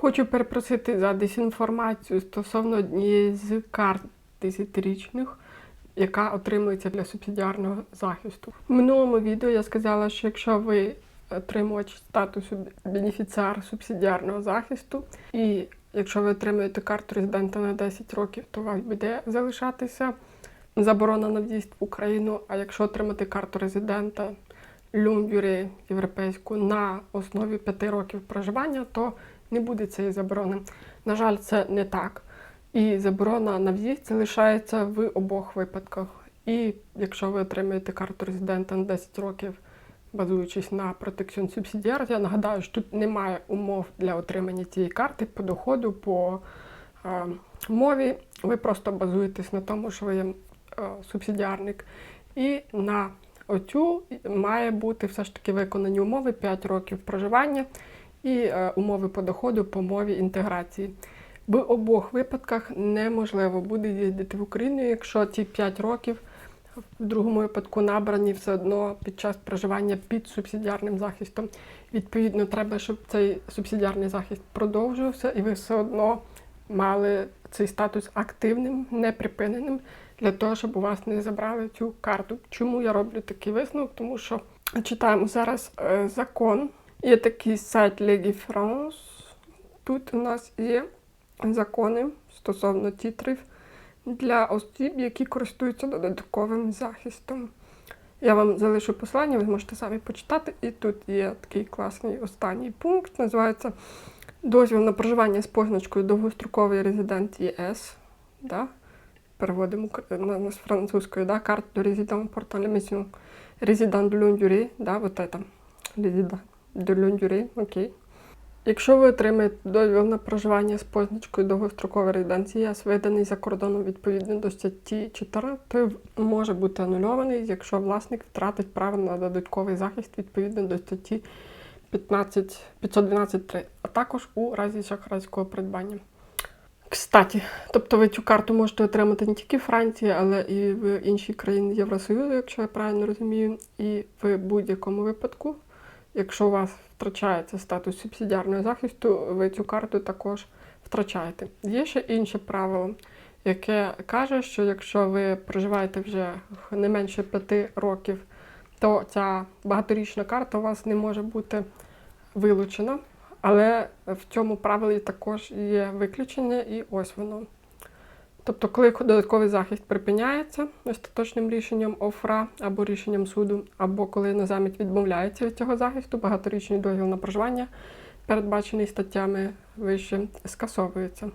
Хочу перепросити за дезінформацію стосовно однієї з карт десятирічних, яка отримується для субсидіарного захисту. В минулому відео я сказала, що якщо ви отримувач статусу бенефіціар субсидіарного захисту, і якщо ви отримуєте карту резидента на 10 років, то у вас буде залишатися заборона на в'їзд в Україну. А якщо отримати карту резидента люмбюри європейську на основі 5 років проживання, то не буде цієї заборони. На жаль, це не так. І заборона на в'їзд залишається в обох випадках. І якщо ви отримаєте карту резидента на 10 років, базуючись на протекціон субсидіар, я нагадаю, що тут немає умов для отримання цієї карти по доходу, по е, мові. Ви просто базуєтесь на тому, що ви є е, субсидіарник. І на оцю має бути все ж таки виконані умови 5 років проживання і е, умови по доходу по мові інтеграції. В обох випадках неможливо буде їздити в Україну, якщо ці 5 років в другому випадку набрані все одно під час проживання під субсидіарним захистом. Відповідно, треба, щоб цей субсидіарний захист продовжувався, і ви все одно мали цей статус активним, неприпиненим, для того, щоб у вас не забрали цю карту. Чому я роблю такий висновок? Тому що читаємо зараз е, закон. Є такий сайт Легі France. Тут у нас є закони стосовно титрів для осіб, які користуються додатковим захистом. Я вам залишу посилання, ви зможете самі почитати. І тут є такий класний останній пункт, називається дозвіл на проживання з позначкою довгостроковий резидент ЄС. Да? Переводимо з французької, да? карт de résident portant la mission résident de longue durée, да? вот это, résident de longue окей. Якщо ви отримаєте дозвіл на проживання з позначкою довгострокової резиденції, ЄС, виданий за кордоном відповідно до статті 4, то може бути анульований, якщо власник втратить право на додатковий захист відповідно до статті 15, 512.3, а також у разі шахрайського придбання. Кстаті, тобто ви цю карту можете отримати не тільки в Франції, але і в іншій країні Євросоюзу, якщо я правильно розумію, і в будь-якому випадку. Якщо у вас втрачається статус субсидіарного захисту, ви цю карту також втрачаєте. Є ще інше правило, яке каже, що якщо ви проживаєте вже не менше п'яти років, то ця багаторічна карта у вас не може бути вилучена. Але в цьому правилі також є виключення, і ось воно. Тобто, коли додатковий захист припиняється остаточним рішенням ОФРА або рішенням суду, або коли іноземець відмовляється від цього захисту, багаторічний дозвіл на проживання, передбачений статтями вище, скасовується.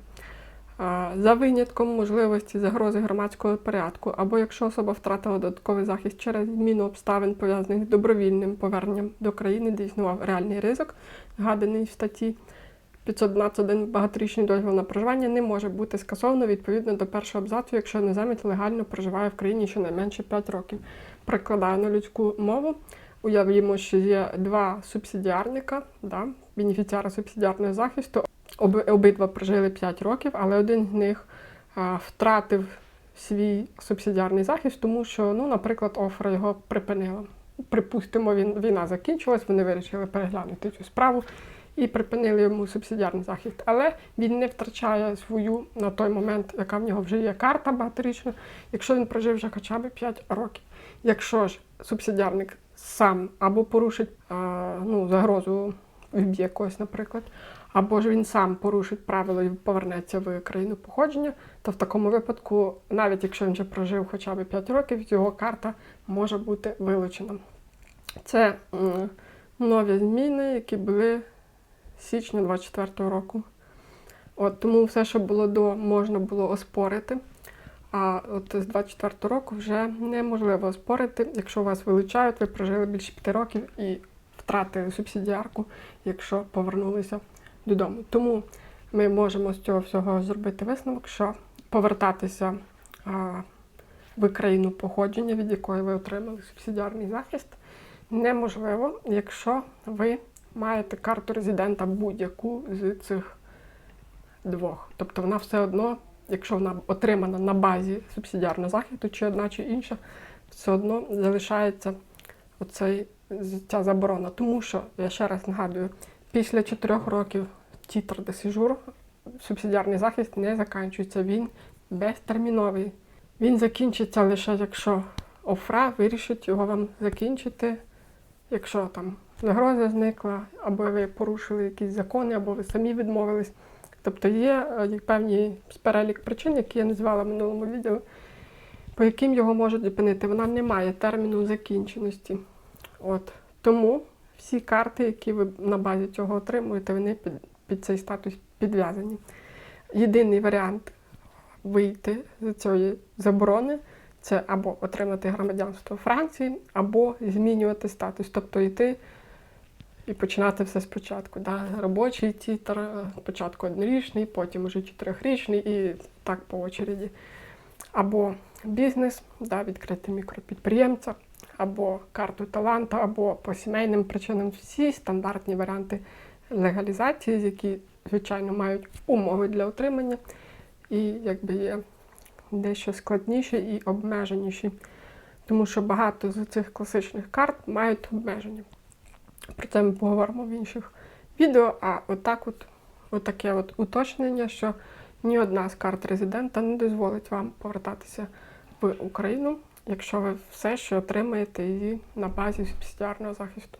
За винятком можливості загрози громадського порядку, або якщо особа втратила додатковий захист через зміну обставин, пов'язаних з добровільним поверненням до країни, де існував реальний ризик, згаданий в статті 512.1 багаторічний дозвіл на проживання не може бути скасовано відповідно до першого абзацу, якщо іноземець легально проживає в країні щонайменше 5 років. Прикладаю на людську мову. Уявімо, що є два субсидіарника, да, бенефіціари субсидіарного захисту. Оби, обидва прожили 5 років, але один з них а, втратив свій субсидіарний захист, тому що, ну, наприклад, офер його припинила. Припустимо, він, війна закінчилась, вони вирішили переглянути цю справу і припинили йому субсидіарний захист. Але він не втрачає свою на той момент, яка в нього вже є карта багаторічна, якщо він прожив вже хоча б 5 років. Якщо ж субсидіарник сам або порушить ну, загрозу вб'є когось, наприклад, або ж він сам порушить правила і повернеться в країну походження, то в такому випадку, навіть якщо він вже прожив хоча б 5 років, його карта може бути вилучена. Це нові зміни, які були січня 24 року. От, тому все, що було до, можна було оспорити. А от з 24 року вже неможливо оспорити, якщо вас вилучають, ви прожили більше 5 років і втратили субсидіарку, якщо повернулися додому. Тому ми можемо з цього всього зробити висновок, що повертатися а, в країну походження, від якої ви отримали субсидіарний захист, неможливо, якщо ви маєте карту резидента будь-яку з цих двох. Тобто вона все одно, якщо вона отримана на базі субсидіарного захисту, чи одна, чи інша, все одно залишається оцей, ця заборона. Тому що, я ще раз нагадую, після 4 років тітр де сижур, субсидіарний захист не закінчується. Він безтерміновий. Він закінчиться лише якщо ОФРА вирішить його вам закінчити, якщо там загроза зникла, або ви порушили якісь закони, або ви самі відмовились. Тобто є е, певні перелік причин, які я назвала в минулому відео, по яким його можуть зупинити. Вона не має терміну закінченості. От. Тому всі карти, які ви на базі цього отримуєте, вони під, під цей статус підв'язані. Єдиний варіант вийти з цієї заборони це або отримати громадянство Франції, або змінювати статус, тобто йти і починати все спочатку. Да? Робочий тітр, спочатку однорічний, потім уже чотирьохрічний і так по очереді. Або бізнес, да, відкрити мікропідприємця, або карту таланту, або по сімейним причинам всі стандартні варіанти легалізації, які, звичайно, мають умови для отримання, і якби є дещо складніші і обмеженіші. Тому що багато з цих класичних карт мають обмеження. Про це ми поговоримо в інших відео. А отак от, отаке от уточнення, що ні одна з карт резидента не дозволить вам повертатися в Україну, якщо ви все ще отримаєте її на базі субсидіарного захисту.